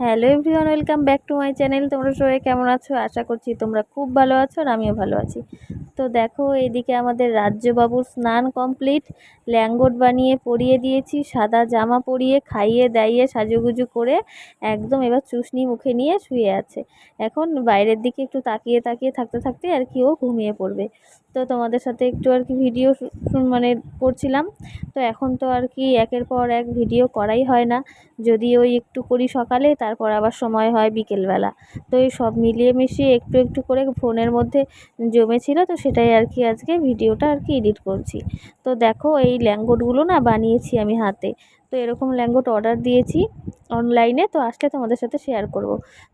Hello everyone, welcome back to my channel. তোমরা সবাই কেমন আছো? আশা করছি তোমরা খুব ভালো আছো আর আমিও ভালো আছি। তো দেখো, এইদিকে আমাদের রাজ্যবাবুর স্নান কমপ্লিট। ল্যাঙ্গট বানিয়ে পরিয়ে দিয়েছি, সাদা জামা পরিয়ে, খাইয়ে, দাইয়ে, সাজুগুজু করে একদম এবার চুষনি মুখে নিয়ে শুয়ে আছে। এখন বাইরের দিকে একটু তাকিয়ে তাকিয়ে, থাকতে থাকতে আর কি ও ঘুমিয়ে পড়বে। তো তোমাদের সাথে একটু আর কি ভিডিও মানে করছিলাম। তো এখন তো আর কি একের পর এক ভিডিও করাই হয় না। যদি ওই একটু করি সকালে তারপর আবার সময় হয় বিকেলবেলা। তো এই সব মিলিয়ে মিশিয়ে একটু একটু করে ফোনের মধ্যে জমেছিল, তো সেটাই আর কি আজকে ভিডিওটা আর কি এডিট করছি। তো দেখো এই ল্যাঙ্গটগুলো না বানিয়েছি আমি হাতে। এরকম ল্যাঙ্গোট অর্ডার দিয়েছি অনলাইনে তো আসলে তোমাদের সাথে শেয়ার করব।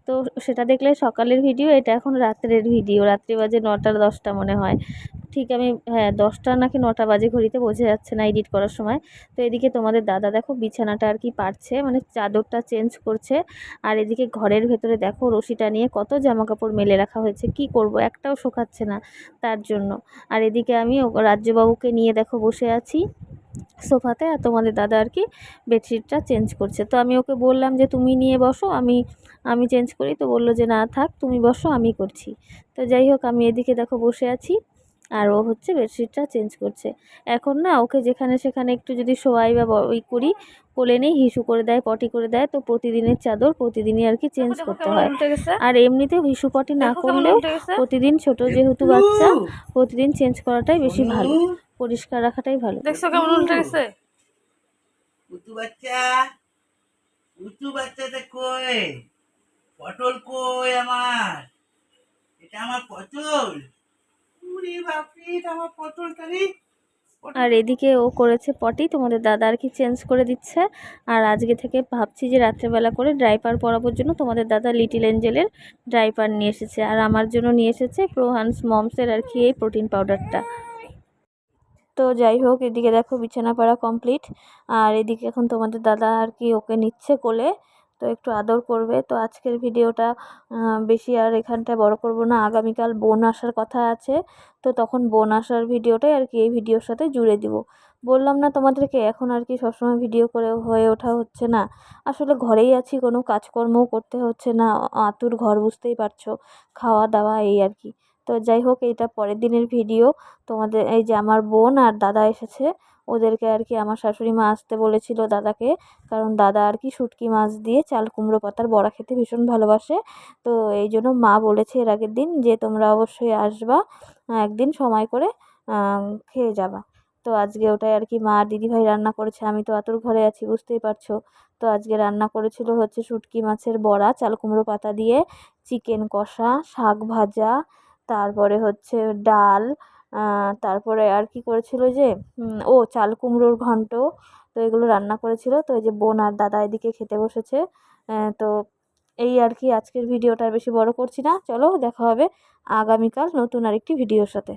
তো সেটা দেখলে সকালের ভিডিও এটা এখন রাত্রের ভিডিও রাত্রি বাজে নটা দশটা মনে হয়। ঠিক আমি হ্যাঁ দশটা নাকি নটা বাজে ঘড়িতে বোঝা যাচ্ছে না এডিট করার সময়। তো এদিকে তোমাদের দাদা দেখো বিছানাটা আর কি পারছে মানে চাদরটা চেঞ্জ করছে। আর এদিকে ঘরের ভেতরে দেখো রশিটা নিয়ে কত জামা কাপড় মেলে রাখা হয়েছে, কি করব? একটাও শোকাচ্ছে না তার জন্য। আর এদিকে আমি রাজ্যবাবুকে নিয়ে দেখো বসে আছি। সোফাতে আর তোমাদের দাদা আর কি বেডশিটটা চেঞ্জ করছে। তো আমি ওকে বললাম যে, তুমি নিয়ে বসো, আমি আমি চেঞ্জ করি। তো বলল যে, না, থাক, তুমি বসো, আমি করছি। তো যাই হোক, আমি এদিকে দেখো বসে আছি। আর ও হচ্ছে বেডশিটটা চেঞ্জ করছে। এখন না ওকে যেখানে সেখানে একটু যদি শোয়াই বা ওই করি কোলে নেই হিসু করে দেয় পটি করে দেয় তো প্রতিদিনের চাদর প্রতিদিনই আর কি চেঞ্জ করতে হয়। আর এমনিতেও হিসু পটি না করলেও প্রতিদিন ছোট যেহেতু বাচ্চা প্রতিদিন চেঞ্জ করাটাই বেশি ভালো। পরিষ্কার রাখাটাই ভালো। দেখছ কেমন উল্টে গেছে? বাচ্চা উতু বাচ্চাটা কই? পটল কই আমার? এটা আমার পটল? আর এদিকে ও করেছে পটি, তোমাদের দাদা আর কি চেঞ্জ করে দিচ্ছে। আর আজকে থেকে ভাবছি যে রাত্রেবেলা করে ড্রাইপার পরাবোর জন্য তোমাদের দাদা লিটিল এঞ্জেলের ড্রাইপার নিয়ে এসেছে। আর আমার জন্য নিয়ে এসেছে প্রোহান্স মমসের আর কি এই প্রোটিন পাউডারটা তো যাই হোক, এদিকে দেখো বিছানা পাড়া কমপ্লিট আর এদিকে এখন তোমাদের দাদা আর কি ওকে নিচ্ছে কোলে। তো একটু আদর করবে। তো আজকের ভিডিওটা বেশি আর এখানটায় বড় করব না। আগামীকাল বোন আসার কথা আছে। তো তখন বোন আসার ভিডিওটাই আর কি এই ভিডিওর সাথে জুড়ে দিব। বললাম না তোমাদেরকে, এখন আর কি সবসময় ভিডিও করে হয়ে ওঠা হচ্ছে না। আসলে ঘরেই আছি, কোনো কাজকর্মও করতে হচ্ছে না। আতুর ঘর বুঝতেই পারছ। খাওয়া দাওয়া এই আর কি। তো যাই হোক, এইটা পরের দিনের ভিডিও। তোমাদের, এই যে আমার বোন আর দাদা এসেছে, ওদেরকে আর কি আমার শাশুড়ি মা আসতে বলেছিল দাদাকে, কারণ দাদা আর কি শুটকি মাছ দিয়ে চাল, কুমড়ো পাতার বড়া খেতে ভীষণ ভালোবাসে। তো এই জন্য মা বলেছে এর আগের দিন যে, তোমরা অবশ্যই আসবা একদিন সময় করে খেয়ে যাবা। তো আজকে ওটাই আর কি মা দিদিভাই রান্না করেছে, আমি তো আতর ঘরে আছি, বুঝতেই পারছ। তো আজকে রান্না করেছিল হচ্ছে শুটকি মাছের বড়া, চাল, কুমড়ো পাতা দিয়ে, চিকেন কষা, শাক ভাজা তারপরে হচ্ছে ডাল তারপরে আর কি করেছিল যে ও চাল কুমড়োর ঘন্ট, তো এগুলো রান্না করেছিল। তো এই যে বোন আর দাদা এদিকে খেতে বসেছে তো এই আর কি আজকের ভিডিওটা বেশি বড় করছি না। চলো দেখা হবে আগামীকাল নতুন আরেকটি ভিডিওর সাথে।